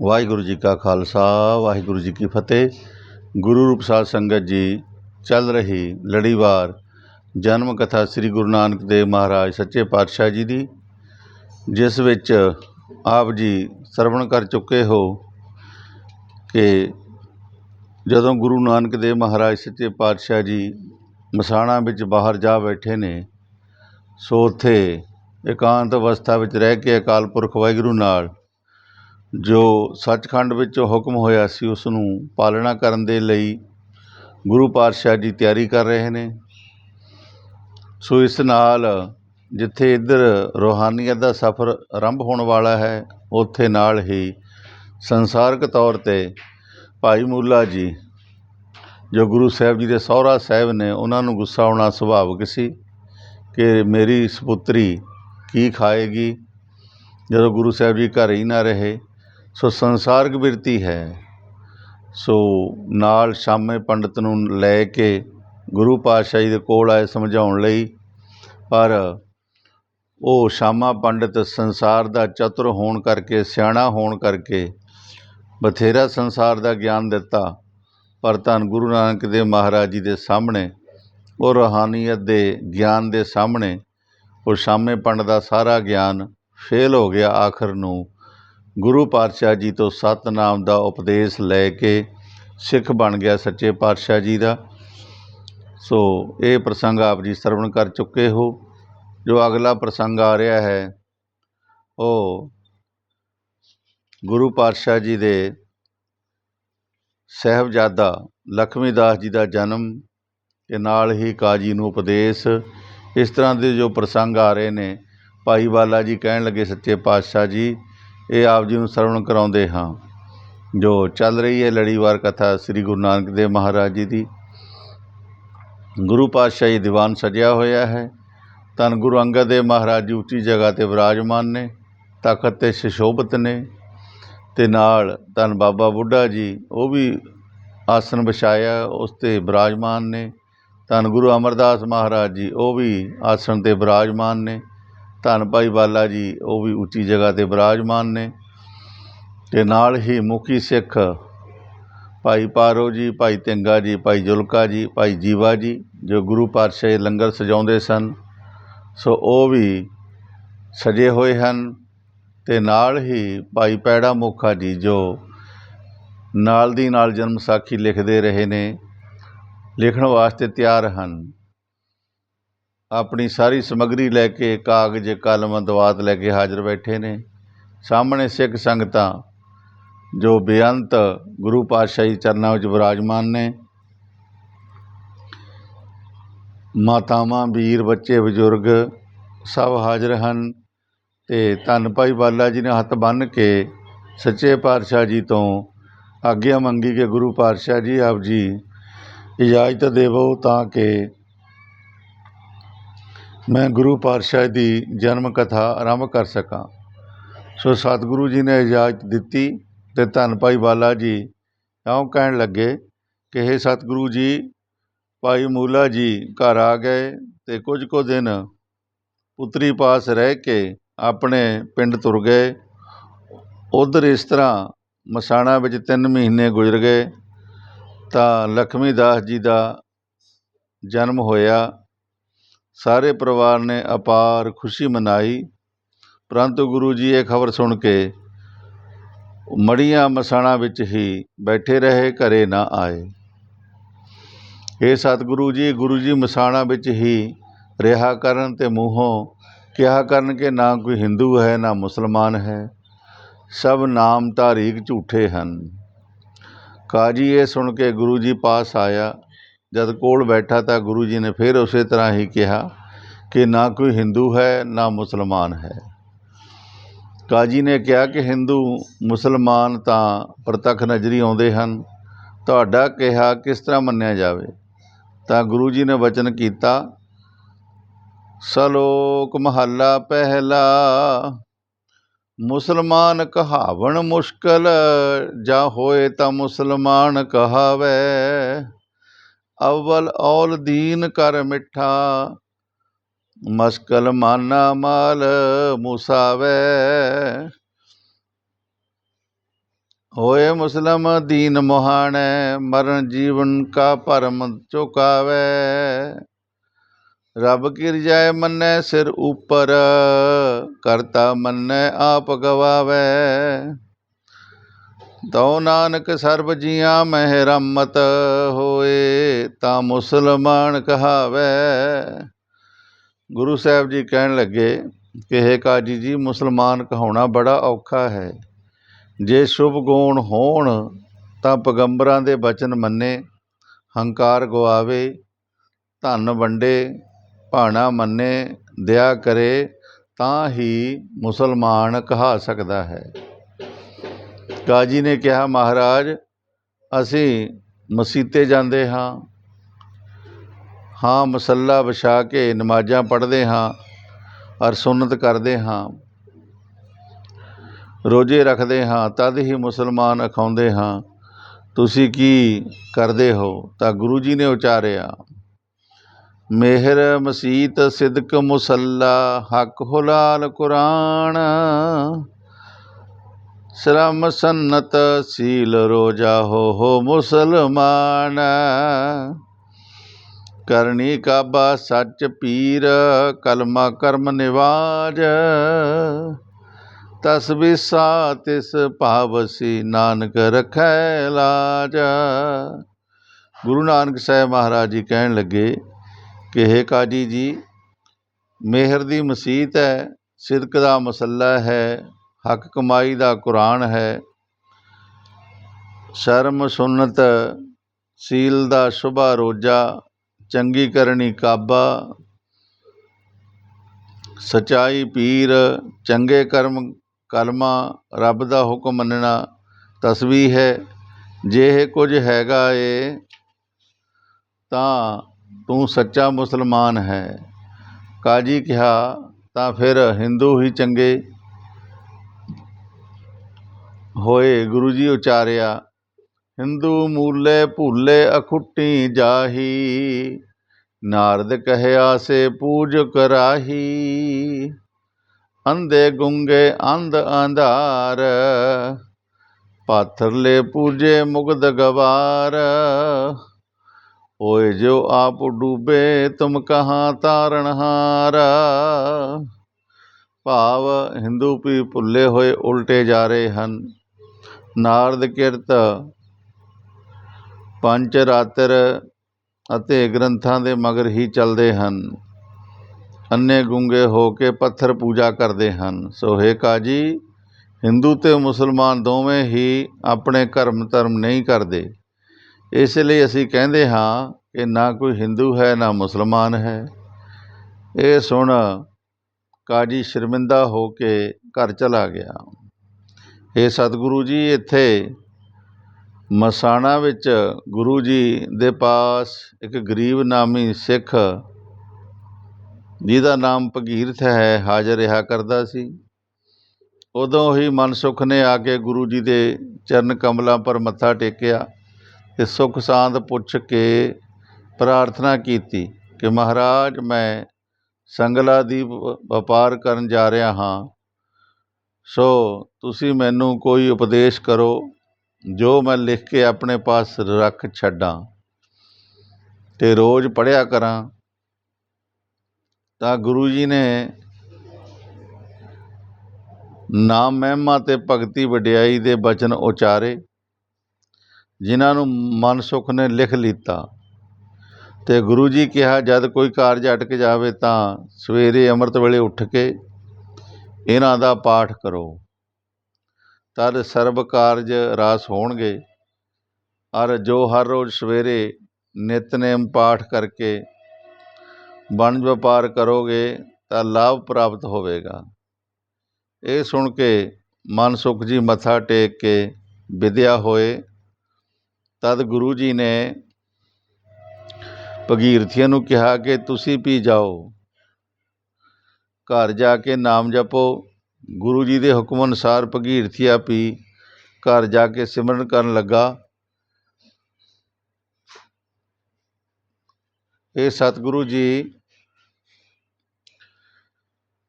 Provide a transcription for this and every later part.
ਵਾਹਿਗੁਰੂ ਜੀ ਕਾ ਖਾਲਸਾ, ਵਾਹਿਗੁਰੂ ਜੀ ਕੀ ਫਤਿਹ। ਗੁਰੂ ਰੂਪ ਸਾਧ ਸੰਗਤ ਜੀ, ਚੱਲ ਰਹੀ ਲੜੀਵਾਰ ਜਨਮ ਕਥਾ ਸ੍ਰੀ ਗੁਰੂ ਨਾਨਕ ਦੇਵ ਮਹਾਰਾਜ ਸੱਚੇ ਪਾਤਸ਼ਾਹ ਜੀ ਦੀ, ਜਿਸ ਵਿੱਚ ਆਪ ਜੀ ਸਰਵਣ ਕਰ ਚੁੱਕੇ ਹੋ ਕਿ ਜਦੋਂ ਗੁਰੂ ਨਾਨਕ ਦੇਵ ਮਹਾਰਾਜ ਸੱਚੇ ਪਾਤਸ਼ਾਹ ਜੀ ਮਸਾਣਾ ਵਿੱਚ ਬਾਹਰ ਜਾ ਬੈਠੇ ਨੇ, ਸੋ ਉੱਥੇ ਇਕਾਂਤ ਅਵਸਥਾ ਵਿੱਚ ਰਹਿ ਕੇ ਅਕਾਲ ਪੁਰਖ ਵਾਹਿਗੁਰੂ ਨਾਲ ਜੋ ਸੱਚਖੰਡ ਵਿੱਚ ਹੁਕਮ ਹੋਇਆ ਸੀ ਉਸ ਨੂੰ ਪਾਲਣਾ ਕਰਨ ਦੇ ਲਈ ਗੁਰੂ ਪਾਤਸ਼ਾਹ ਜੀ ਤਿਆਰੀ ਕਰ ਰਹੇ ਨੇ। ਸੋ ਇਸ ਨਾਲ ਜਿੱਥੇ ਇੱਧਰ ਰੂਹਾਨੀਅਤ ਦਾ ਸਫ਼ਰ ਆਰੰਭ ਹੋਣ ਵਾਲਾ ਹੈ, ਉੱਥੇ ਨਾਲ ਹੀ ਸੰਸਾਰਕ ਤੌਰ 'ਤੇ ਭਾਈ ਮੂਲਾ ਜੀ, ਜੋ ਗੁਰੂ ਸਾਹਿਬ ਜੀ ਦੇ ਸਹੁਰਾ ਸਾਹਿਬ ਨੇ, ਉਹਨਾਂ ਨੂੰ ਗੁੱਸਾ ਆਉਣਾ ਸੁਭਾਵਿਕ ਸੀ ਕਿ ਮੇਰੀ ਸਪੁੱਤਰੀ ਕੀ ਖਾਏਗੀ ਜਦੋਂ ਗੁਰੂ ਸਾਹਿਬ ਜੀ ਘਰ ਹੀ ਨਾ ਰਹੇ। ਸੋ ਸੰਸਾਰਕ ਬਿਰਤੀ ਹੈ। ਸੋ ਨਾਲ ਸ਼ਾਮੇ ਪੰਡਤ ਨੂੰ ਲੈ ਕੇ ਗੁਰੂ ਪਾਤਸ਼ਾਹ ਜੀ ਦੇ ਕੋਲ ਆਏ ਸਮਝਾਉਣ ਲਈ, ਪਰ ਉਹ ਸ਼ਾਮਾ ਪੰਡਤ ਸੰਸਾਰ ਦਾ ਚਤੁਰ ਹੋਣ ਕਰਕੇ, ਸਿਆਣਾ ਹੋਣ ਕਰਕੇ ਬਥੇਰਾ ਸੰਸਾਰ ਦਾ ਗਿਆਨ ਦਿੱਤਾ। ਪਰ ਧੰਨ ਗੁਰੂ ਨਾਨਕ ਦੇਵ ਮਹਾਰਾਜ ਜੀ ਦੇ ਸਾਹਮਣੇ ਉਹ ਰੂਹਾਨੀਅਤ ਦੇ ਗਿਆਨ ਦੇ ਸਾਹਮਣੇ ਉਹ ਸ਼ਾਮੇ ਪੰਡਤ ਦਾ ਸਾਰਾ ਗਿਆਨ ਫੇਲ ਹੋ ਗਿਆ ਆਖਰ ਨੂੰ। ਗੁਰੂ ਪਾਤਸ਼ਾਹ ਜੀ ਤੋਂ ਸਤਨਾਮ ਦਾ ਉਪਦੇਸ਼ ਲੈ ਕੇ ਸਿੱਖ ਬਣ ਗਿਆ ਸੱਚੇ ਪਾਤਸ਼ਾਹ ਜੀ ਦਾ। ਸੋ ਇਹ ਪ੍ਰਸੰਗ ਆਪ ਜੀ ਸਰਵਣ ਕਰ ਚੁੱਕੇ ਹੋ। ਜੋ ਅਗਲਾ ਪ੍ਰਸੰਗ ਆ ਰਿਹਾ ਹੈ, ਉਹ ਗੁਰੂ ਪਾਤਸ਼ਾਹ ਜੀ ਦੇ ਸਾਹਿਬਜ਼ਾਦਾ ਲਖਮੀ ਦਾਸ ਜੀ ਦਾ ਜਨਮ ਤੇ ਨਾਲ ਹੀ ਕਾਜੀ ਨੂੰ ਉਪਦੇਸ਼। ਇਸ ਤਰ੍ਹਾਂ ਦੇ ਜੋ ਪ੍ਰਸੰਗ ਆ ਰਹੇ ਨੇ, ਭਾਈ ਬਾਲਾ ਜੀ ਕਹਿਣ ਲੱਗੇ ਸੱਚੇ ਪਾਤਸ਼ਾਹ ਜੀ ਇਹ ਆਪ ਜੀ ਨੂੰ ਸਰਵਣ ਕਰਾਉਂਦੇ ਹਾਂ। ਜੋ ਚੱਲ ਰਹੀ ਹੈ ਲੜੀਵਾਰ ਕਥਾ ਸ੍ਰੀ ਗੁਰੂ ਨਾਨਕ ਦੇਵ ਮਹਾਰਾਜ ਜੀ ਦੀ। ਗੁਰੂ ਪਾਤਸ਼ਾਹੀ ਦੀਵਾਨ ਸਜਿਆ ਹੋਇਆ ਹੈ। ਧੰਨ ਗੁਰੂ ਅੰਗਦ ਦੇਵ ਮਹਾਰਾਜ ਜੀ ਉੱਚੀ ਜਗ੍ਹਾ ਤੇ ਵਿਰਾਜਮਾਨ ਨੇ, ਤਾਕਤ ਤੇ ਸ਼ਸ਼ੋਭਤ ਨੇ। ਤੇ ਨਾਲ ਧੰਨ ਬਾਬਾ ਬੁੱਢਾ ਜੀ, ਉਹ ਵੀ ਆਸਣ ਵਿਛਾਇਆ, ਉਸ ਤੇ ਵਿਰਾਜਮਾਨ ਨੇ। ਧੰਨ ਗੁਰੂ ਅਮਰਦਾਸ ਮਹਾਰਾਜ ਜੀ, ਉਹ ਵੀ ਆਸਣ ਤੇ ਵਿਰਾਜਮਾਨ ਨੇ। ਧੰਨ ਭਾਈ ਬਾਲਾ ਜੀ, ਉਹ ਵੀ ਉੱਚੀ ਜਗ੍ਹਾ ਤੇ ਵਿਰਾਜਮਾਨ ਨੇ। ਤੇ ਨਾਲ ਹੀ ਮੁਖੀ ਸਿੱਖ ਭਾਈ ਪਾਰੋ ਜੀ, ਭਾਈ ਤਿੰਗਾ ਜੀ, ਭਾਈ ਜੁਲਕਾ ਜੀ, ਭਾਈ ਜੀਵਾ ਜੀ, ਜੋ ਗੁਰੂ ਪਾਤਸ਼ਾਹ ਲੰਗਰ ਸਜਾਉਂਦੇ ਸਨ। ਸੋ ਉਹ ਵੀ ਸਜੇ ਹੋਏ ਹਨ। ਤੇ ਨਾਲ ਹੀ ਭਾਈ ਪੈੜਾ ਮੁਖਾ ਜੀ, ਜੋ ਨਾਲ ਦੀ ਨਾਲ ਜਨਮ ਸਾਖੀ ਲਿਖਦੇ ਰਹੇ ਨੇ, ਲਿਖਣ ਵਾਸਤੇ ਤਿਆਰ ਹਨ। ਆਪਣੀ ਸਾਰੀ ਸਮੱਗਰੀ ਲੈ ਕੇ ਕਾਗਜ਼, ਕਲਮ, ਦਵਾਤ ਲੈ ਕੇ ਹਾਜ਼ਰ ਬੈਠੇ ਨੇ। ਸਾਹਮਣੇ ਸਿੱਖ ਸੰਗਤਾਂ, ਜੋ ਬੇਅੰਤ ਗੁਰੂ ਪਾਤਸ਼ਾਹੀ ਚਰਨਾਂ ਵਿੱਚ ਵਿਰਾਜਮਾਨ ਨੇ। ਮਾਤਾਵਾਂ, ਵੀਰ, ਬੱਚੇ, ਬਜ਼ੁਰਗ ਸਭ ਹਾਜ਼ਰ ਹਨ ਤੇ ਧੰਨ ਭਾਈ ਬਾਲਾ ਜੀ ਨੇ ਹੱਥ ਬੰਨ੍ਹ ਕੇ ਸੱਚੇ ਪਾਤਸ਼ਾਹ ਜੀ ਤੋਂ ਆਗਿਆ ਮੰਗੀ ਕਿ ਗੁਰੂ ਪਾਤਸ਼ਾਹ ਜੀ ਆਪ ਜੀ ਇਜਾਜ਼ਤ ਦੇਵੋ ਤਾਂ ਕਿ ਮੈਂ ਗੁਰੂ ਪਾਤਸ਼ਾਹ ਦੀ ਜਨਮ ਕਥਾ ਆਰੰਭ ਕਰ ਸਕਾਂ। ਸੋ ਸਤਿਗੁਰੂ ਜੀ ਨੇ ਇਜਾਜ਼ਤ ਦਿੱਤੀ ਤੇ ਧੰਨ ਭਾਈ ਬਾਲਾ ਜੀ ਇਉਂ ਕਹਿਣ ਲੱਗੇ ਕਿ ਇਹ ਸਤਿਗੁਰੂ ਜੀ, ਭਾਈ ਮੂਲਾ ਜੀ ਘਰ ਆ ਗਏ ਤੇ ਕੁਝ ਕੁ ਦਿਨ ਪੁੱਤਰੀ ਪਾਸ ਰਹਿ ਕੇ ਆਪਣੇ ਪਿੰਡ ਤੁਰ ਗਏ। ਉਧਰ ਇਸ ਤਰ੍ਹਾਂ ਮਸਾਣਾ ਵਿੱਚ 3 ਮਹੀਨੇ ਗੁਜ਼ਰ ਗਏ ਤਾਂ ਲਖਮੀ ਦਾਸ ਜੀ ਦਾ ਜਨਮ ਹੋਇਆ। ਸਾਰੇ ਪਰਿਵਾਰ ਨੇ ਅਪਾਰ ਖੁਸ਼ੀ ਮਨਾਈ। ਪਰੰਤੂ ਗੁਰੂ ਜੀ ਇਹ ਖਬਰ ਸੁਣ ਕੇ ਮੜੀਆਂ ਮਸਾਣਾ ਵਿੱਚ ਹੀ ਬੈਠੇ ਰਹੇ, ਘਰੇ ਨਾ ਆਏ। ਇਹ ਸਤਿਗੁਰੂ ਜੀ, ਗੁਰੂ ਜੀ ਮਸਾਣਾ ਵਿੱਚ ਹੀ ਰਿਹਾ ਕਰਨ ਤੇ ਮੂੰਹੋਂ ਕਿਹਾ ਕਰਨ ਕਿ ਨਾ ਕੋਈ ਹਿੰਦੂ ਹੈ, ਨਾ ਮੁਸਲਮਾਨ ਹੈ, ਸਭ ਨਾਮ ਤਾਰੀਕ ਝੂਠੇ ਹਨ। ਕਾਜੀ ਇਹ ਸੁਣ ਕੇ ਗੁਰੂ ਜੀ ਪਾਸ ਆਇਆ। ਜਦ ਕੋਲ ਬੈਠਾ ਤਾਂ ਗੁਰੂ ਜੀ ਨੇ ਫਿਰ ਉਸੇ ਤਰ੍ਹਾਂ ਹੀ ਕਿਹਾ ਕਿ ਨਾ ਕੋਈ ਹਿੰਦੂ ਹੈ, ਨਾ ਮੁਸਲਮਾਨ ਹੈ। ਕਾਜੀ ਨੇ ਕਿਹਾ ਕਿ ਹਿੰਦੂ, ਮੁਸਲਮਾਨ ਤਾਂ ਪ੍ਰਤੱਖ ਨਜ਼ਰੀ ਆਉਂਦੇ ਹਨ। ਤੁਹਾਡਾ ਕਿਹਾ ਕਿਸ ਤਰ੍ਹਾਂ ਮੰਨਿਆ ਜਾਵੇ? ਤਾਂ ਗੁਰੂ ਜੀ ਨੇ ਵਚਨ ਕੀਤਾ, ਸਲੋਕ ਮਹੱਲਾ ਪਹਿਲਾ, ਮੁਸਲਮਾਨ ਕਹਾਵਣ ਮੁਸ਼ਕਲ, ਜਾਂ ਹੋਏ ਤਾਂ ਮੁਸਲਮਾਨ ਕਹਾਵੇ। ਅਵਲ ਔਲ ਦੀਨ ਕਰ ਮਿੱਠਾ, ਮਸਕਲ ਮਾਨਾ ਮਾਲ ਮੁਸਾਵੇ। ਹੋਏ ਮੁਸਲਮ ਦੀਨ ਮੁਹਾਣੈ, ਮਰਨ ਜੀਵਨ ਕਾ ਭਰਮ ਚੁਕਾਵੈ। ਰੱਬ ਕੀ ਰਜਾਇ ਮੰਨੈ ਸਿਰ ਉਪਰ, ਕਰਤਾ ਮੰਨੈ ਆਪ ਗਵਾਵੈ। ਤਉ ਨਾਨਕ ਸਰਬ ਜੀਆਂ ਮਹਿ ਰਮਤ ਹੋਏ, ਤਾਂ ਮੁਸਲਮਾਨ ਕਹਾਵੈ। ਗੁਰੂ ਸਾਹਿਬ ਜੀ ਕਹਿਣ ਲੱਗੇ ਕਿ ਹੇ ਕਾਜੀ ਜੀ, ਮੁਸਲਮਾਨ ਕਹਾਉਣਾ ਬੜਾ ਔਖਾ ਹੈ। ਜੇ ਸ਼ੁਭ ਗੁਣ ਹੋਣ, ਤਾਂ ਪੈਗੰਬਰਾਂ ਦੇ ਬਚਨ ਮੰਨੇ, ਹੰਕਾਰ ਗਵਾਵੇ ਧਨ ਵੰਡੇ, ਭਾਣਾ ਮੰਨੇ ਦਇਆ ਕਰੇ, ਤਾਂ ਹੀ ਮੁਸਲਮਾਨ ਕਹਾ ਸਕਦਾ ਹੈ। ਕਾਜੀ ਨੇ ਕਿਹਾ, ਮਹਾਰਾਜ, ਅਸੀਂ ਮਸੀਤੇ ਜਾਂਦੇ ਹਾਂ। ਹਾਂ, ਮਸੱਲਾ ਵਿਛਾ ਕੇ ਨਮਾਜ਼ਾਂ ਪੜ੍ਹਦੇ ਹਾਂ ਔਰ ਸੁਨਨਤ ਕਰਦੇ ਹਾਂ। ਰੋਜ਼ੇ ਰੱਖਦੇ ਹਾਂ, ਤਦ ਹੀ ਮੁਸਲਮਾਨ ਅਖਾਉਂਦੇ ਹਾਂ। ਤੁਸੀਂ ਕੀ ਕਰਦੇ ਹੋ? ਤਾਂ ਗੁਰੂ ਜੀ ਨੇ ਉਚਾਰਿਆ, ਮਿਹਰ ਮਸੀਤ ਸਿਦਕ ਮੁਸੱਲਾ, ਹੱਕ ਹੁਲਾਲ ਕੁਰਾਨ। ਸ਼ਰਮ ਸੰਨਤ ਸੀਲ ਰੋਜਾ ਹੋ ਹੋ ਮੁਸਲਮਾਨ। ਕਰਨੀ ਕਾਬਾ ਸੱਚ ਪੀਰ, ਕਲਮਾ ਕਰਮ ਨਿਵਾਜ। ਤਸਬੀਸਾ ਤਿਸ ਭਾਵਸੀ ਨਾਨਕ ਰਖੈ ਲਾਜ। ਗੁਰੂ ਨਾਨਕ ਸਾਹਿਬ ਮਹਾਰਾਜ ਜੀ ਕਹਿਣ ਲੱਗੇ ਕਿ, ਹੇ ਕਾਜੀ ਜੀ, ਮਿਹਰ ਦੀ ਮਸੀਤ ਹੈ, ਸਿਦਕ ਦਾ ਮਸੱਲਾ ਹੈ। ਹੱਕ ਕਮਾਈ ਦਾ ਕੁਰਾਨ ਹੈ। ਸ਼ਰਮ ਸੁਨਤ ਸੀਲ ਦਾ ਸ਼ੁਭਾ ਰੋਜਾ, ਚੰਗੀ ਕਰਨੀ ਕਾਬਾ, ਸਚਾਈ ਪੀਰ, ਚੰਗੇ ਕਰਮ ਕਲਮਾ, ਰੱਬ ਦਾ ਹੁਕਮ ਮੰਨਣਾ ਤਸਬੀਹ ਹੈ। ਜੇ ਇਹ ਕੁਝ ਹੈਗਾ ਏ, ਤਾਂ ਤੂੰ ਸੱਚਾ ਮੁਸਲਮਾਨ ਹੈ। ਕਾਜੀ ਕਿਹਾ, ਤਾਂ ਫਿਰ ਹਿੰਦੂ ਹੀ ਚੰਗੇ। ਹੋਏ ਗੁਰੂ ਜੀ ਉਚਾਰਿਆ, ਹਿੰਦੂ ਮੂਲੇ ਭੁੱਲੇ ਅਖੁੱਟੀ ਜਾਹੀ, ਨਾਰਦ ਕਹਿਆ ਸੇ ਪੂਜ ਕਰਾਹੀ, ਅੰਧੇ ਗੁੰਗੇ ਅੰਧ ਅੰਧਾਰ, ਪਾਥਰਲੇ ਪੂਜੇ ਮੁਗਦ ਗਵਾਰ, ਓਏ ਜੋ ਆਪ ਡੂਬੇ ਤੁਮ ਕਹਾਂ ਤਾਰਨਹਾਰ ਭਾਵ ਹਿੰਦੂ ਵੀ ਭੁੱਲੇ ਹੋਏ ਉਲਟੇ ਜਾ ਰਹੇ ਹਨ। ਨਾਰਦ ਕਿਰਤ, ਪੰਜ ਰਾਤਰ ਅਤੇ ਗ੍ਰੰਥਾਂ ਦੇ ਮਗਰ ਹੀ ਚੱਲਦੇ ਹਨ। ਅੰਨੇ ਗੁੰਗੇ ਹੋ ਕੇ ਪੱਥਰ ਪੂਜਾ ਕਰਦੇ ਹਨ। ਸੋ ਹੈ ਕਾਜੀ, ਹਿੰਦੂ ਤੇ ਮੁਸਲਮਾਨ ਦੋਵੇਂ ਹੀ ਆਪਣੇ ਕਰਮ ਧਰਮ ਨਹੀਂ ਕਰਦੇ। ਇਸ ਲਈ ਅਸੀਂ ਕਹਿੰਦੇ ਹਾਂ ਕਿ ਨਾ ਕੋਈ ਹਿੰਦੂ ਹੈ, ਨਾ ਮੁਸਲਮਾਨ ਹੈ। ਇਹ ਸੁਣ ਕਾਜੀ ਸ਼ਰਮਿੰਦਾ ਹੋ ਕੇ ਘਰ ਚਲਾ ਗਿਆ। ਇਹ ਸਤਿਗੁਰੂ ਜੀ, ਇੱਥੇ ਮਸਾਣਾ ਵਿੱਚ ਗੁਰੂ ਜੀ ਦੇ ਪਾਸ ਇੱਕ ਗਰੀਬ ਨਾਮੀ ਸਿੱਖ ਜਿਹਦਾ ਨਾਮ ਭਗੀਰਥ ਹੈ, ਹਾਜ਼ਰ ਰਿਹਾ ਕਰਦਾ ਸੀ। ਉਦੋਂ ਹੀ ਮਨਸੁਖ ਨੇ ਆ ਕੇ ਗੁਰੂ ਜੀ ਦੇ ਚਰਨ ਕਮਲਾਂ ਪਰ ਮੱਥਾ ਟੇਕਿਆ ਤੇ ਸੁਖ ਸਾਂਦ ਪੁੱਛ ਕੇ ਪ੍ਰਾਰਥਨਾ ਕੀਤੀ ਕਿ ਮਹਾਰਾਜ, ਮੈਂ ਸੰਗਲਾ ਦੀ ਵ- ਵਪਾਰ ਕਰਨ ਜਾ ਰਿਹਾ ਹਾਂ। ਸੋ ਤੁਸੀਂ ਮੈਨੂੰ ਕੋਈ ਉਪਦੇਸ਼ ਕਰੋ, ਜੋ ਮੈਂ ਲਿਖ ਕੇ ਆਪਣੇ ਪਾਸ ਰੱਖ ਛੱਡਾਂ ਅਤੇ ਰੋਜ਼ ਪੜ੍ਹਿਆ ਕਰਾਂ, ਤਾਂ ਗੁਰੂ ਜੀ ਨੇ ਨਾਮ ਮਹਿਮਾ ਤੇ ਭਗਤੀ ਵਡਿਆਈ ਦੇ ਬਚਨ ਉਚਾਰੇ, ਜਿਨ੍ਹਾਂ ਨੂੰ ਮਨਸੁਖ ਨੇ ਲਿਖ ਲੀਤਾ। ਤੇ ਗੁਰੂ ਜੀ ਕਿਹਾ, ਜਦ ਕੋਈ ਕਾਰਜ ਅਟਕ ਜਾਵੇ ਤਾਂ ਸਵੇਰੇ ਅੰਮ੍ਰਿਤ ਵੇਲੇ ਉੱਠ ਕੇ ਇਹਨਾਂ ਦਾ ਪਾਠ ਕਰੋ। ਤਦ ਸਰਬ ਕਾਰਜ ਰਾਸ ਹੋਣਗੇ। ਔਰ ਜੋ ਹਰ ਰੋਜ਼ ਸਵੇਰੇ ਨਿਤਨੇਮ ਪਾਠ ਕਰਕੇ ਵਣਜ ਵਪਾਰ ਕਰੋਗੇ ਤਾਂ ਲਾਭ ਪ੍ਰਾਪਤ ਹੋਵੇਗਾ। ਇਹ ਸੁਣ ਕੇ ਮਨ ਮਨਸੁਖ ਜੀ ਮੱਥਾ ਟੇਕ ਕੇ ਵਿਦਿਆ ਹੋਏ, ਤਦ ਗੁਰੂ ਜੀ ਨੇ ਭਗੀਰਥੀਆਂ ਨੂੰ ਕਿਹਾ ਕਿ ਤੁਸੀਂ ਵੀ ਜਾਓ। ਘਰ ਜਾ ਕੇ ਨਾਮ ਜਪੋ। ਗੁਰੂ ਜੀ ਦੇ ਹੁਕਮ ਅਨੁਸਾਰ ਭਗੀਰਥੀਆ ਪੀ ਘਰ ਜਾ ਕੇ ਸਿਮਰਨ ਕਰਨ ਲੱਗਾ। ਇਹ ਸਤਿਗੁਰੂ ਜੀ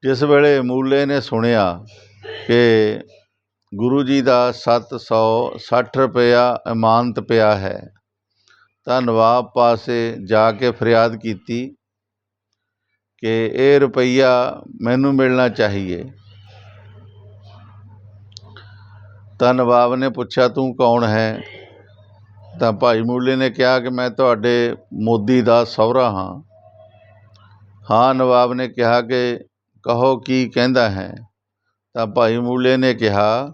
ਜਿਸ ਵੇਲੇ ਮੂਲੇ ਨੇ ਸੁਣਿਆ ਕਿ ਗੁਰੂ ਜੀ ਦਾ 760 ਰੁਪਇਆ ਇਮਾਨਤ ਪਿਆ ਹੈ, ਤਾਂ ਨਵਾਬ ਪਾਸੇ ਜਾ ਕੇ ਫਰਿਆਦ ਕੀਤੀ। ਕਿ ਇਹ ਰੁਪਈਆ ਮੈਨੂੰ ਮਿਲਣਾ ਚਾਹੀਏ। ਤਾਂ ਨਵਾਬ ਨੇ ਪੁੱਛਿਆ, ਤੂੰ ਕੌਣ ਹੈ? ਤਾਂ ਭਾਈ ਮੂਲੇ ਨੇ ਕਿਹਾ ਕਿ ਮੈਂ ਤੁਹਾਡੇ ਮੋਦੀ ਦਾ ਸਹੁਰਾ ਹਾਂ। ਹਾਂ, ਨਵਾਬ ਨੇ ਕਿਹਾ ਕਿ ਕਹੋ ਕੀ ਕਹਿੰਦਾ ਹੈ। ਤਾਂ ਭਾਈ ਮੂਲੇ ਨੇ ਕਿਹਾ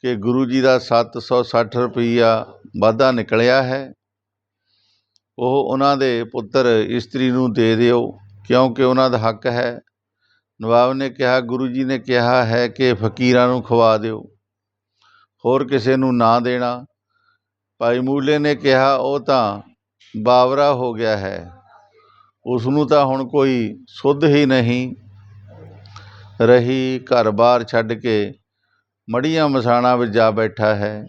ਕਿ ਗੁਰੂ ਜੀ ਦਾ 760 ਰੁਪਈਆ ਵਾਧਾ ਨਿਕਲਿਆ ਹੈ। ਉਹ ਉਹਨਾਂ ਦੇ ਪੁੱਤਰ ਇਸਤਰੀ ਨੂੰ ਦੇ ਦਿਓ। ਕਿਉਂਕਿ ਉਹਨਾਂ ਦਾ ਹੱਕ ਹੈ। ਨਵਾਬ ਨੇ ਕਿਹਾ, ਗੁਰੂ ਜੀ ਨੇ ਕਿਹਾ ਹੈ ਕਿ ਫਕੀਰਾਂ ਨੂੰ ਖਵਾ ਦਿਓ। ਹੋਰ ਕਿਸੇ ਨੂੰ ਨਾ ਦੇਣਾ। ਭਾਈ ਮੂਲੇ ਨੇ ਕਿਹਾ, ਉਹ ਤਾਂ ਬਾਵਰਾ ਹੋ ਗਿਆ ਹੈ। ਉਸ ਨੂੰ ਤਾਂ ਹੁਣ ਕੋਈ ਸੁੱਧ ਹੀ ਨਹੀਂ ਰਹੀ। ਘਰ-ਬਾਰ ਛੱਡ ਕੇ ਮੜੀਆਂ ਮਸਾਣਾ ਵਿੱਚ ਜਾ ਬੈਠਾ ਹੈ।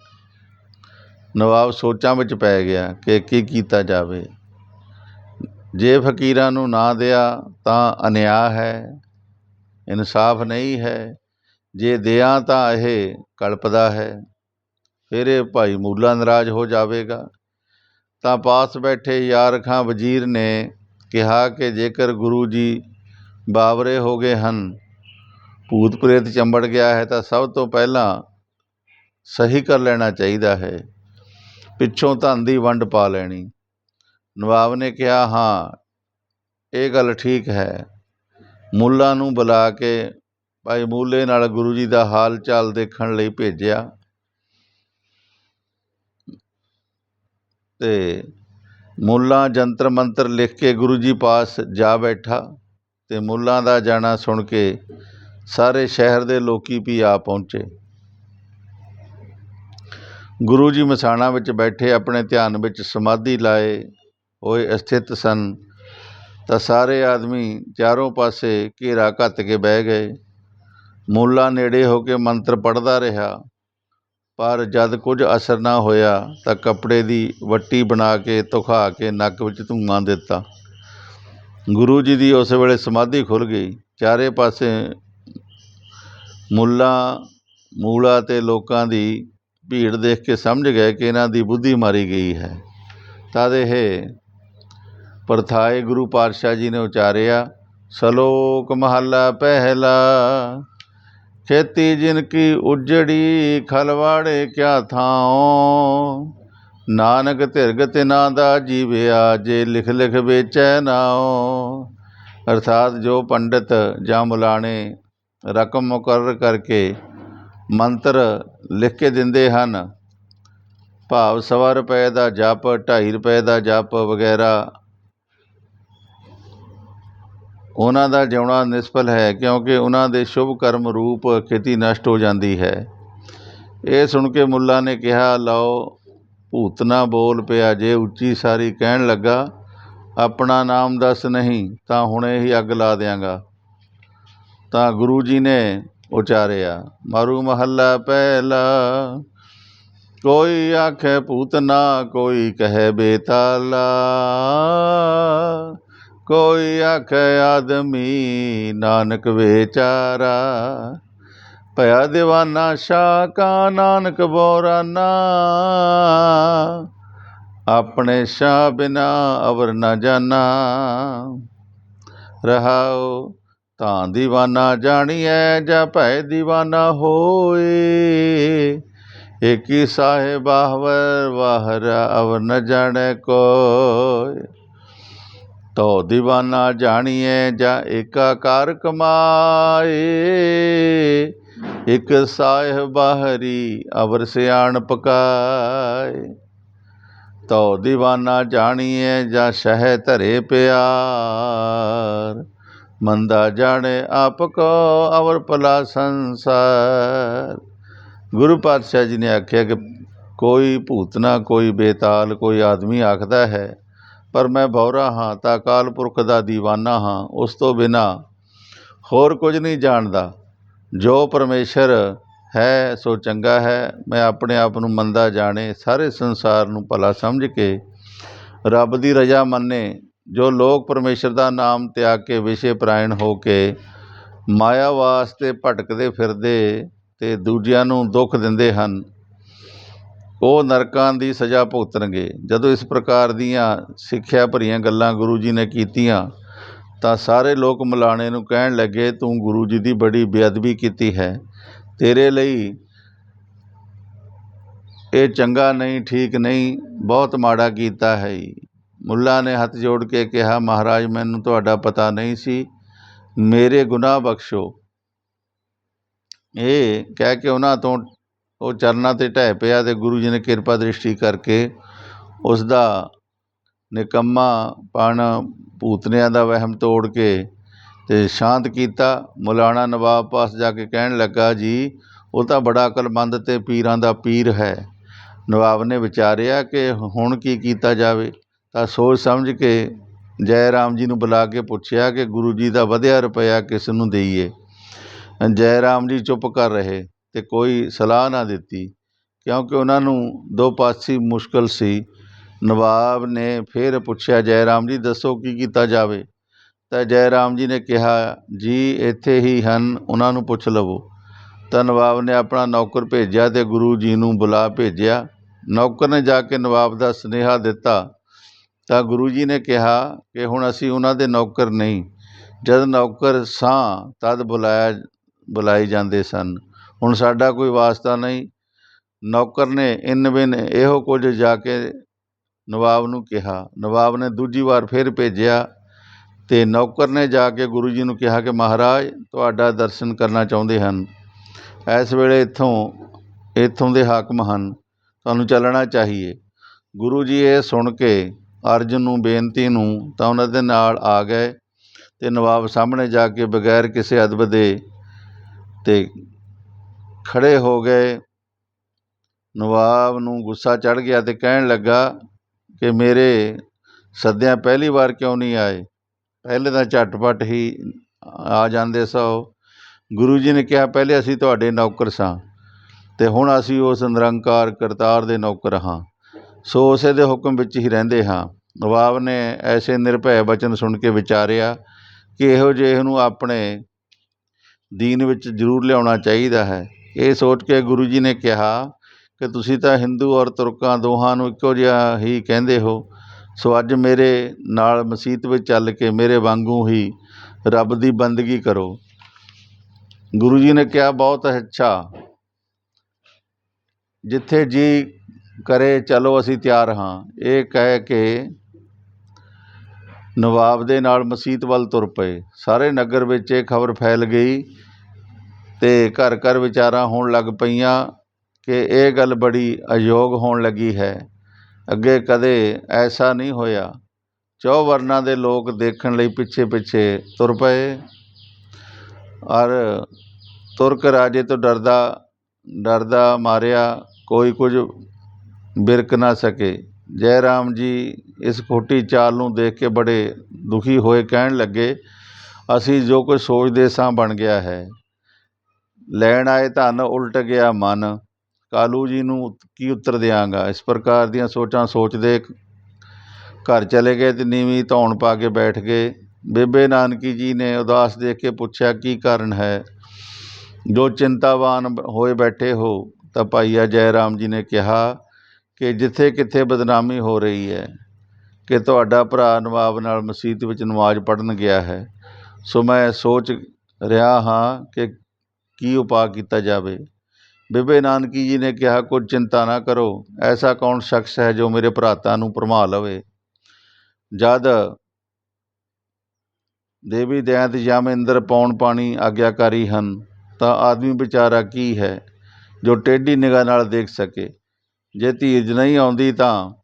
ਨਵਾਬ ਸੋਚਾਂ ਵਿੱਚ ਪੈ ਗਿਆ ਕਿ ਕੀ ਕੀਤਾ ਜਾਵੇ। ਜੇ ਫਕੀਰਾਂ ਨੂੰ ਨਾ ਦਿਆ ਤਾਂ ਅਨਿਆਂ ਹੈ, ਇਨਸਾਫ ਨਹੀਂ ਹੈ, ਜੇ ਦਿਆਂ ਤਾਂ ਇਹ ਕਲਪਦਾ ਹੈ। ਫਿਰ ਇਹ ਭਾਈ ਮੂਲਾ ਨਾਰਾਜ਼ ਹੋ ਜਾਵੇਗਾ। ਤਾਂ ਪਾਸ ਬੈਠੇ ਯਾਰ ਖਾਂ ਵਜ਼ੀਰ ਨੇ ਕਿਹਾ ਕਿ ਜੇਕਰ ਗੁਰੂ ਜੀ ਬਾਵਰੇ ਹੋ ਗਏ ਹਨ, ਭੂਤ ਪ੍ਰੇਤ ਚੰਬੜ ਗਿਆ ਹੈ ਤਾਂ ਸਭ ਤੋਂ ਪਹਿਲਾਂ ਸਹੀ ਕਰ ਲੈਣਾ ਚਾਹੀਦਾ ਹੈ। ਪਿੱਛੋਂ ਧਨ ਦੀ ਵੰਡ ਪਾ ਲੈਣੀ। ਨਵਾਬ ਨੇ ਕਿਹਾ, ਹਾਂ, ਇਹ ਗੱਲ ਠੀਕ ਹੈ। ਮੁੱਲਾ ਨੂੰ ਬੁਲਾ ਕੇ ਭਾਈ ਮੂਲੇ ਨਾਲ ਗੁਰੂ ਜੀ ਦਾ ਹਾਲ ਚਾਲ ਦੇਖਣ ਲਈ ਭੇਜਿਆ। ਤੇ ਮੁੱਲਾ ਜੰਤਰ ਮੰਤਰ ਲਿਖ ਕੇ ਗੁਰੂ ਜੀ ਪਾਸ ਜਾ ਬੈਠਾ ਤੇ ਮੁੱਲਾਂ ਦਾ ਜਾਣਾ ਸੁਣ ਕੇ ਸਾਰੇ ਸ਼ਹਿਰ ਦੇ ਲੋਕੀ ਵੀ ਆ ਪਹੁੰਚੇ। ਗੁਰੂ ਜੀ ਮਸਾਣਾ ਵਿੱਚ ਬੈਠੇ ਆਪਣੇ ਧਿਆਨ ਵਿੱਚ ਸਮਾਧੀ ਲਾਏ। ਹੋਏ ਸਥਿਤ ਸਨ, ਤਾਂ ਸਾਰੇ ਆਦਮੀ ਚਾਰੋਂ ਪਾਸੇ ਘੇਰਾ ਘੱਤ ਕੇ ਬਹਿ ਗਏ। ਮੁੱਲਾ ਨੇੜੇ ਹੋ ਕੇ ਮੰਤਰ ਪੜ੍ਹਦਾ ਰਿਹਾ, ਪਰ ਜਦ ਕੁਝ ਅਸਰ ਨਾ ਹੋਇਆ, ਤਾਂ ਕੱਪੜੇ ਦੀ ਵੱਟੀ ਬਣਾ ਕੇ ਧੁਖਾ ਕੇ ਨੱਕ ਵਿੱਚ ਧੂੰਆਂ ਦਿੱਤਾ। ਗੁਰੂ ਜੀ ਦੀ ਉਸ ਵੇਲੇ ਸਮਾਧੀ ਖੁੱਲ ਗਈ। ਚਾਰੇ ਪਾਸੇ ਮੁੱਲਾ, ਮੂਲਾ ਤੇ ਲੋਕਾਂ ਦੀ ਭੀੜ ਦੇਖ ਕੇ ਸਮਝ ਗਏ ਕਿ ਇਹਨਾਂ ਦੀ ਬੁੱਧੀ ਮਾਰੀ ਗਈ ਹੈ। ਤਦ ਇਹ ਪਰਥਾਏ ਗੁਰੂ ਪਾਤਸ਼ਾਹ ਜੀ ਨੇ ਉਚਾਰਿਆ, ਸ਼ਲੋਕ ਮਹੱਲਾ ਪਹਿਲਾ ਖੇਤੀ ਜਿਨ ਕੀ ਉਜੜੀ ਖਲਵਾੜੇ ਕਿਆ ਥਾਉ? ਨਾਨਕ ਧਿਰਗ ਤਿਨਾ ਦਾ ਜੀਵਿਆ, ਜੇ ਲਿਖ ਲਿਖ ਵੇਚੈ ਨਾਉ। ਅਰਥਾਤ ਜੋ ਪੰਡਿਤ ਜਾਂ ਮੁਲਾਣੇ ਰਕਮ ਮੁਕਰਰ ਕਰਕੇ ਮੰਤਰ ਲਿਖ ਕੇ ਦਿੰਦੇ ਹਨ, ਭਾਵ ਸਵਾ ਰੁਪਏ ਦਾ ਜਪ 2.5 ਰੁਪਏ ਦਾ ਜਪ ਵਗੈਰਾ ਉਹਨਾਂ ਦਾ ਜਿਉਣਾ ਨਿਸਫਲ ਹੈ ਕਿਉਂਕਿ ਉਹਨਾਂ ਦੇ ਸ਼ੁਭ ਕਰਮ ਰੂਪ ਖੇਤੀ ਨਸ਼ਟ ਹੋ ਜਾਂਦੀ ਹੈ। ਇਹ ਸੁਣ ਕੇ ਮੁੱਲਾ ਨੇ ਕਿਹਾ, ਲਓ ਭੂਤਨਾ ਬੋਲ ਪਿਆ, ਜੇ ਉੱਚੀ ਸਾਰੀ ਕਹਿਣ ਲੱਗਾ, ਆਪਣਾ ਨਾਮ ਦੱਸ ਨਹੀਂ, ਤਾਂ ਹੁਣੇ ਹੀ ਅੱਗ ਲਾ ਦਿਆਂਗਾ। ਤਾਂ ਗੁਰੂ ਜੀ ਨੇ ਉਚਾਰਿਆ, ਮਾਰੂ ਮਹੱਲਾ ਪਹਿਲਾ, ਕੋਈ ਆਖੇ ਭੂਤਨਾ ਕੋਈ ਕਹੇ ਬੇਤਾਲਾ। ਕੋਈ ਆਖੇ, ਆਦਮੀ ਨਾਨਕ ਵਿਚਾਰਾ। ਭਇਆ دیਵਾਨਾ ਸ਼ਾਕਾ ਨਾਨਕ ਬੋਰਾਨਾ। ਆਪਣੇ ਸ਼ਾਹ ਬਿਨਾ ਅਵਰ ਨਾ ਜਾਣਾ ਰਹਾਉ ਤਾਂ دیਵਾਨਾ ਜਾਣੀਐ, ਜਾਂ ਭੈ دیਵਾਨਾ ਹੋਏ। ਏਕੀ ਸਾਹਿਬ ਆਹਵਰ, ਵਾਹਰ ਅਵਰ ਨ ਜਾਣੈ ਕੋ। ਤੋ دیਵਾਨਾ ਜਾਣੀਏ ਜਾਂ ਏਕਾਕਾਰ ਕਮਾਏ। ਇਕ ਸਾਹਿਬ ਬਾਹਰੀ ਅਵਰ ਸਿਆਣ ਪਕਾਏ। ਤੋ دیਵਾਨਾ ਜਾਣੀਏ ਜਾਂ ਸ਼ਹਿ ਧਰੇ ਪਿਆਰ। ਮੰਦਾ ਜਾਣੇ ਆਪ ਕੋ ਅਵਰ ਭਲਾ ਸੰਸਾਰ। ਗੁਰੂ ਪਾਤਸ਼ਾਹ ਜੀ ਨੇ ਆਖਿਆ ਕਿ ਕੋਈ ਭੂਤਨਾ ਕੋਈ ਬੇਤਾਲ, ਕੋਈ ਆਦਮੀ ਆਖਦਾ ਹੈ ਪਰ ਮੈਂ ਬੌਰਾ ਹਾਂ ਤਾਂ ਅਕਾਲ ਪੁਰਖ ਦਾ ਦੀਵਾਨਾ ਹਾਂ, ਉਸ ਤੋਂ ਬਿਨਾ ਹੋਰ ਕੁਝ ਨਹੀਂ ਜਾਣਦਾ। ਜੋ ਪਰਮੇਸ਼ਰ ਹੈ, ਸੋ ਚੰਗਾ ਹੈ। ਮੈਂ ਆਪਣੇ ਆਪ ਨੂੰ ਮੰਦਾ ਜਾਣੇ, ਸਾਰੇ ਸੰਸਾਰ ਨੂੰ ਭਲਾ ਸਮਝ ਕੇ ਰੱਬ ਦੀ ਰਜ਼ਾ ਮੰਨੇ। ਜੋ ਲੋਕ ਪਰਮੇਸ਼ਰ ਦਾ ਨਾਮ ਤਿਆਗ ਕੇ ਵਿਸ਼ੇ ਪ੍ਰਾਇਣ ਹੋ ਕੇ ਮਾਇਆ ਵਾਸਤੇ ਭਟਕਦੇ ਫਿਰਦੇ ਅਤੇ ਦੂਜਿਆਂ ਨੂੰ ਦੁੱਖ ਦਿੰਦੇ ਹਨ ਉਹ ਨਰਕਾਂ ਦੀ ਸਜ਼ਾ ਭੁਗਤਣਗੇ। ਜਦੋਂ ਇਸ ਪ੍ਰਕਾਰ ਦੀਆਂ ਸਿੱਖਿਆ ਭਰੀਆਂ ਗੱਲਾਂ ਗੁਰੂ ਜੀ ਨੇ ਕੀਤੀਆਂ, ਤਾਂ ਸਾਰੇ ਲੋਕ ਮਲਾਣੇ ਨੂੰ ਕਹਿਣ ਲੱਗੇ, ਤੂੰ ਗੁਰੂ ਜੀ ਦੀ ਬੜੀ ਬੇਅਦਬੀ ਕੀਤੀ ਹੈ। ਤੇਰੇ ਲਈ ਇਹ ਚੰਗਾ ਨਹੀਂ, ਠੀਕ ਨਹੀਂ, ਬਹੁਤ ਮਾੜਾ ਕੀਤਾ ਹੈ। ਮੁੱਲਾ ਨੇ ਹੱਥ ਜੋੜ ਕੇ ਕਿਹਾ, ਮਹਾਰਾਜ, ਮੈਨੂੰ ਤੁਹਾਡਾ ਪਤਾ ਨਹੀਂ ਸੀ। ਮੇਰੇ ਗੁਨਾਹ ਬਖਸ਼ੋ। ਇਹ ਕਹਿ ਕੇ ਉਹਨਾਂ ਤੋਂ ਉਹ ਚਰਨਾਂ 'ਤੇ ਢਹਿ ਪਿਆ ਅਤੇ ਗੁਰੂ ਜੀ ਨੇ ਕਿਰਪਾ ਦ੍ਰਿਸ਼ਟੀ ਕਰਕੇ ਉਸ ਦਾ ਨਿਕੰਮਾਪਣ ਭੂਤਨਿਆਂ ਦਾ ਵਹਿਮ ਤੋੜ ਕੇ ਅਤੇ ਸ਼ਾਂਤ ਕੀਤਾ। ਮੌਲਾਨਾ ਨਵਾਬ ਪਾਸ ਜਾ ਕੇ ਕਹਿਣ ਲੱਗਾ, ਜੀ, ਉਹ ਤਾਂ ਬੜਾ ਅਕਲਮੰਦ ਅਤੇ ਪੀਰਾਂ ਦਾ ਪੀਰ ਹੈ। ਨਵਾਬ ਨੇ ਵਿਚਾਰਿਆ ਕਿ ਹੁਣ ਕੀ ਕੀਤਾ ਜਾਵੇ। ਤਾਂ ਸੋਚ ਸਮਝ ਕੇ ਜੈ ਰਾਮ ਜੀ ਨੂੰ ਬੁਲਾ ਕੇ ਪੁੱਛਿਆ ਕਿ ਗੁਰੂ ਜੀ ਦਾ ਵਧਿਆ ਰੁਪਇਆ ਕਿਸ ਨੂੰ ਦੇਈਏ? ਜੈ ਰਾਮ ਜੀ ਚੁੱਪ ਕਰ ਰਹੇ। ਅਤੇ ਕੋਈ ਸਲਾਹ ਨਾ ਦਿੱਤੀ। ਕਿਉਂਕਿ ਉਹਨਾਂ ਨੂੰ ਦੋ ਪਾਸੀ ਮੁਸ਼ਕਲ ਸੀ। ਨਵਾਬ ਨੇ ਫਿਰ ਪੁੱਛਿਆ ਜੈ ਰਾਮ ਜੀ, ਦੱਸੋ ਕੀ ਕੀਤਾ ਜਾਵੇ? ਤਾਂ ਜੈ ਰਾਮ ਜੀ ਨੇ ਕਿਹਾ, ਜੀ, ਇੱਥੇ ਹੀ ਹਨ, ਉਹਨਾਂ ਨੂੰ ਪੁੱਛ ਲਵੋ। ਤਾਂ ਨਵਾਬ ਨੇ ਆਪਣਾ ਨੌਕਰ ਭੇਜਿਆ ਅਤੇ ਗੁਰੂ ਜੀ ਨੂੰ ਬੁਲਾ ਭੇਜਿਆ। ਨੌਕਰ ਨੇ ਜਾ ਕੇ ਨਵਾਬ ਦਾ ਸੁਨੇਹਾ ਦਿੱਤਾ। ਤਾਂ ਗੁਰੂ ਜੀ ਨੇ ਕਿਹਾ ਕਿ ਹੁਣ ਅਸੀਂ ਉਹਨਾਂ ਦੇ ਨੌਕਰ ਨਹੀਂ। ਜਦ ਨੌਕਰ ਸਾਂ, ਤਦ ਬੁਲਾਇਆ, ਬੁਲਾਏ ਜਾਂਦੇ ਸਨ। ਹੁਣ ਸਾਡਾ ਕੋਈ ਵਾਸਤਾ ਨਹੀਂ। ਨੌਕਰ ਨੇ ਇੰਨ ਬਿੰਨ ਇਹੋ ਕੁਝ ਜਾ ਕੇ ਨਵਾਬ ਨੂੰ ਕਿਹਾ। ਨਵਾਬ ਨੇ ਦੂਜੀ ਵਾਰ ਫਿਰ ਭੇਜਿਆ ਅਤੇ ਨੌਕਰ ਨੇ ਜਾ ਕੇ ਗੁਰੂ ਜੀ ਨੂੰ ਕਿਹਾ ਕਿ ਮਹਾਰਾਜ, ਤੁਹਾਡਾ ਦਰਸ਼ਨ ਕਰਨਾ ਚਾਹੁੰਦੇ ਹਨ। ਇਸ ਵੇਲੇ ਇੱਥੋਂ ਇੱਥੋਂ ਦੇ ਹਾਕਮ ਹਨ। ਤੁਹਾਨੂੰ ਚੱਲਣਾ ਚਾਹੀਏ। ਗੁਰੂ ਜੀ ਇਹ ਸੁਣ ਕੇ ਅਰਜਨ ਨੂੰ ਬੇਨਤੀ ਨੂੰ ਤਾਂ ਉਹਨਾਂ ਦੇ ਨਾਲ ਆ ਗਏ ਅਤੇ ਨਵਾਬ ਸਾਹਮਣੇ ਜਾ ਕੇ ਬਗੈਰ ਕਿਸੇ ਅਦਬ ਦੇ ਅਤੇ ਖੜ੍ਹੇ ਹੋ ਗਏ। ਨਵਾਬ ਨੂੰ ਗੁੱਸਾ ਚੜ੍ਹ ਗਿਆ ਅਤੇ ਕਹਿਣ ਲੱਗਾ ਕਿ ਮੇਰੇ ਸੱਦਿਆਂ ਪਹਿਲੀ ਵਾਰ ਕਿਉਂ ਨਹੀਂ ਆਏ? ਪਹਿਲੇ ਤਾਂ ਝਟਪਟ ਹੀ ਆ ਜਾਂਦੇ ਸੋ। ਗੁਰੂ ਜੀ ਨੇ ਕਿਹਾ, ਪਹਿਲੇ ਅਸੀਂ ਤੁਹਾਡੇ ਨੌਕਰ ਸਾਂ ਅਤੇ ਹੁਣ ਅਸੀਂ ਉਸ ਨਿਰੰਕਾਰ ਕਰਤਾਰ ਦੇ ਨੌਕਰ ਹਾਂ। ਸੋ ਉਸੇ ਦੇ ਹੁਕਮ ਵਿੱਚ ਹੀ ਰਹਿੰਦੇ ਹਾਂ। ਨਵਾਬ ਨੇ ਐਸੇ ਨਿਰਭੈ ਬਚਨ ਸੁਣ ਕੇ ਵਿਚਾਰਿਆ ਕਿ ਇਹੋ ਜਿਹੇ ਨੂੰ ਆਪਣੇ ਦੀਨ ਵਿੱਚ ਜ਼ਰੂਰ ਲਿਆਉਣਾ ਚਾਹੀਦਾ ਹੈ। ਇਹ ਸੋਚ ਕੇ ਗੁਰੂ ਜੀ ਨੇ ਕਿਹਾ ਕਿ ਤੁਸੀਂ ਤਾਂ ਹਿੰਦੂ ਔਰ ਤੁਰਕਾਂ ਦੋਹਾਂ ਨੂੰ ਇੱਕੋ ਜਿਹਾ ਹੀ ਕਹਿੰਦੇ ਹੋ। ਸੋ ਅੱਜ ਮੇਰੇ ਨਾਲ ਮਸੀਤ ਵਿੱਚ ਚੱਲ ਕੇ ਮੇਰੇ ਵਾਂਗੂ ਹੀ ਰੱਬ ਦੀ ਬੰਦਗੀ ਕਰੋ। ਗੁਰੂ ਜੀ ਨੇ ਕਿਹਾ, ਬਹੁਤ ਅੱਛਾ। ਜਿੱਥੇ ਜੀ ਕਰੇ, ਚਲੋ ਅਸੀਂ ਤਿਆਰ ਹਾਂ। ਇਹ ਕਹਿ ਕੇ ਨਵਾਬ ਦੇ ਨਾਲ ਮਸੀਤ ਵੱਲ ਤੁਰ ਪਏ। ਸਾਰੇ ਨਗਰ ਵਿੱਚ ਇਹ ਖਬਰ ਫੈਲ ਗਈ ਅਤੇ ਘਰ ਘਰ ਵਿਚਾਰਾਂ ਹੋਣ ਲੱਗ ਪਈਆਂ ਕਿ ਇਹ ਗੱਲ ਬੜੀ ਅਯੋਗ ਹੋਣ ਲੱਗੀ ਹੈ। ਅੱਗੇ ਕਦੇ ਐਸਾ ਨਹੀਂ ਹੋਇਆ। ਚੌ ਵਰਨਾਂ ਦੇ ਲੋਕ ਦੇਖਣ ਲਈ ਪਿੱਛੇ ਪਿੱਛੇ ਤੁਰ ਪਏ। ਔਰ ਤੁਰਕ ਰਾਜੇ ਤੋਂ ਡਰਦਾ ਡਰਦਾ ਮਾਰਿਆ ਕੋਈ ਕੁਝ ਬਿਰਕ ਨਾ ਸਕੇ। ਜੈ ਰਾਮ ਜੀ ਇਸ ਖੋਟੀ ਚਾਲ ਨੂੰ ਦੇਖ ਕੇ ਬੜੇ ਦੁਖੀ ਹੋਏ ਕਹਿਣ ਲੱਗੇ, ਅਸੀਂ ਜੋ ਕੁਝ ਸੋਚਦੇ ਸਾਂ ਬਣ ਗਿਆ ਹੈ। ਲੈਣ ਆਏ ਧਨ ਉਲਟ ਗਿਆ ਮਨ। ਕਾਲੂ ਜੀ ਨੂੰ ਕੀ ਉੱਤਰ ਦਿਆਂਗਾ? ਇਸ ਪ੍ਰਕਾਰ ਦੀਆਂ ਸੋਚਾਂ ਸੋਚਦੇ ਘਰ ਚਲੇ ਗਏ ਅਤੇ ਨੀਵੀਂ ਧੌਣ ਪਾ ਕੇ ਬੈਠ ਗਏ। ਬੇਬੇ ਨਾਨਕੀ ਜੀ ਨੇ ਉਦਾਸ ਦੇਖ ਕੇ ਪੁੱਛਿਆ, ਕੀ ਕਾਰਨ ਹੈ? ਜੋ ਚਿੰਤਾਵਾਨ ਹੋਏ ਬੈਠੇ ਹੋ, ਤਾਂ ਭਾਈਆ ਜੈ ਰਾਮ ਜੀ ਨੇ ਕਿਹਾ ਕਿ ਜਿੱਥੇ ਕਿੱਥੇ ਬਦਨਾਮੀ ਹੋ ਰਹੀ ਹੈ, ਕਿ ਤੁਹਾਡਾ ਭਰਾ ਨਵਾਬ ਨਾਲ ਮਸੀਤ ਵਿੱਚ ਨਮਾਜ਼ ਪੜ੍ਹਨ ਗਿਆ ਹੈ। ਸੋ ਮੈਂ ਸੋਚ ਰਿਹਾ ਹਾਂ ਕਿ ਕੀ ਉਪਾਅ ਕੀਤਾ ਜਾਵੇ? ਬੇਬੇ ਨਾਨਕੀ ਜੀ ਨੇ ਕਿਹਾ, ਕੁਝ ਚਿੰਤਾ ਨਾ ਕਰੋ, ਐਸਾ ਕੌਣ ਸ਼ਖਸ ਹੈ ਜੋ ਮੇਰੇ ਭਰਾਤਾ ਨੂੰ ਭਰਮਾ ਲਵੇ? ਜਦ ਦੇਵੀ ਦੈਂਤ ਯਮ ਇੰਦਰ ਪੌਣ ਪਾਣੀ ਆਗਿਆਕਾਰੀ ਹਨ, ਤਾਂ ਆਦਮੀ ਵਿਚਾਰਾ ਕੀ ਹੈ ਜੋ ਟੇਢੀ ਨਿਗਾਹ ਨਾਲ ਦੇਖ ਸਕੇ? ਜੇ ਧੀਰਜ ਨਹੀਂ ਆਉਂਦੀ ਤਾਂ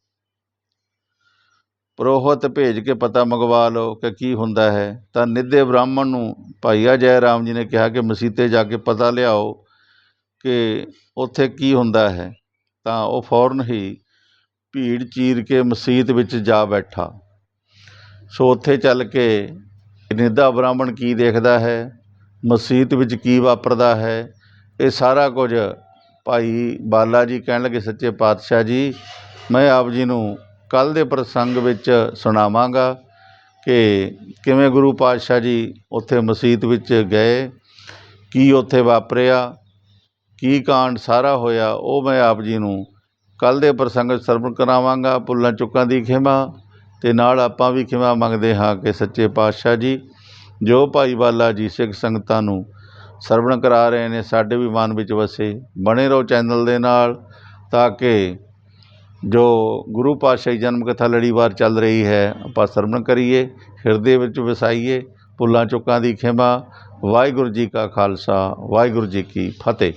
ਪ੍ਰੋਹਤ ਭੇਜ ਕੇ ਪਤਾ ਮੰਗਵਾ ਲਓ ਕਿ ਕੀ ਹੁੰਦਾ ਹੈ। ਤਾਂ ਨਿੱਧੇ ਬ੍ਰਾਹਮਣ ਨੂੰ ਭਾਈਆ ਜੈ ਰਾਮ ਜੀ ਨੇ ਕਿਹਾ ਕਿ ਮਸੀਤੇ ਜਾ ਕੇ ਪਤਾ ਲਿਆਓ ਕਿ ਉੱਥੇ ਕੀ ਹੁੰਦਾ ਹੈ। ਤਾਂ ਉਹ ਫੌਰਨ ਹੀ ਭੀੜ ਚੀਰ ਕੇ ਮਸੀਤ ਵਿੱਚ ਜਾ ਬੈਠਾ। ਸੋ ਉੱਥੇ ਚੱਲ ਕੇ ਨਿੱਧਾ ਬ੍ਰਾਹਮਣ ਕੀ ਦੇਖਦਾ ਹੈ? ਮਸੀਤ ਵਿੱਚ ਕੀ ਵਾਪਰਦਾ ਹੈ? ਇਹ ਸਾਰਾ ਕੁਝ ਭਾਈ ਬਾਲਾ ਜੀ ਕਹਿਣ ਲੱਗੇ, ਸੱਚੇ ਪਾਤਸ਼ਾਹ ਜੀ, ਮੈਂ ਆਪ ਜੀ ਨੂੰ ਕੱਲ੍ਹ ਦੇ ਪ੍ਰਸੰਗ ਵਿੱਚ ਸੁਣਾਵਾਂਗਾ ਕਿ ਕਿਵੇਂ ਗੁਰੂ ਪਾਤਸ਼ਾਹ ਜੀ ਉੱਥੇ ਮਸੀਤ ਵਿੱਚ ਗਏ, ਕੀ ਉੱਥੇ ਵਾਪਰਿਆ, ਕੀ ਕਾਂਡ ਸਾਰਾ ਹੋਇਆ, ਉਹ ਮੈਂ ਆਪ ਜੀ ਨੂੰ ਕੱਲ੍ਹ ਦੇ ਪ੍ਰਸੰਗ ਸਰਵਣ ਕਰਾਵਾਂਗਾ, ਭੁੱਲਾਂ ਚੁੱਕਾਂ ਦੀ ਖਿਮਾ ਅਤੇ ਨਾਲ ਆਪਾਂ ਵੀ ਖਿਮਾ ਮੰਗਦੇ ਹਾਂ ਕਿ ਸੱਚੇ ਪਾਤਸ਼ਾਹ ਜੀ, ਜੋ ਭਾਈ ਬਾਲਾ ਜੀ ਸਿੱਖ ਸੰਗਤਾਂ ਨੂੰ ਸਰਵਣ ਕਰਾ ਰਹੇ ਨੇ, ਸਾਡੇ ਵੀ ਮਨ ਵਿੱਚ ਵਸੇ, ਬਣੇ ਰਹੋ ਚੈਨਲ ਦੇ ਨਾਲ ਤਾਂ ਕਿ ਜੋ ਗੁਰੂ ਪਾਤਸ਼ਾਹੀ ਜਨਮ ਕਥਾ ਲੜੀਵਾਰ ਚੱਲ ਰਹੀ ਹੈ, ਆਪਾਂ ਸਰਵਣ ਕਰੀਏ, ਹਿਰਦੇ ਵਿੱਚ ਵਸਾਈਏ, ਭੁੱਲਾਂ ਚੁੱਕਾਂ ਦੀ ਖਿਮਾ, ਵਾਹਿਗੁਰੂ ਜੀ ਕਾ ਖਾਲਸਾ, ਵਾਹਿਗੁਰੂ ਜੀ ਕੀ ਫਤਿਹ।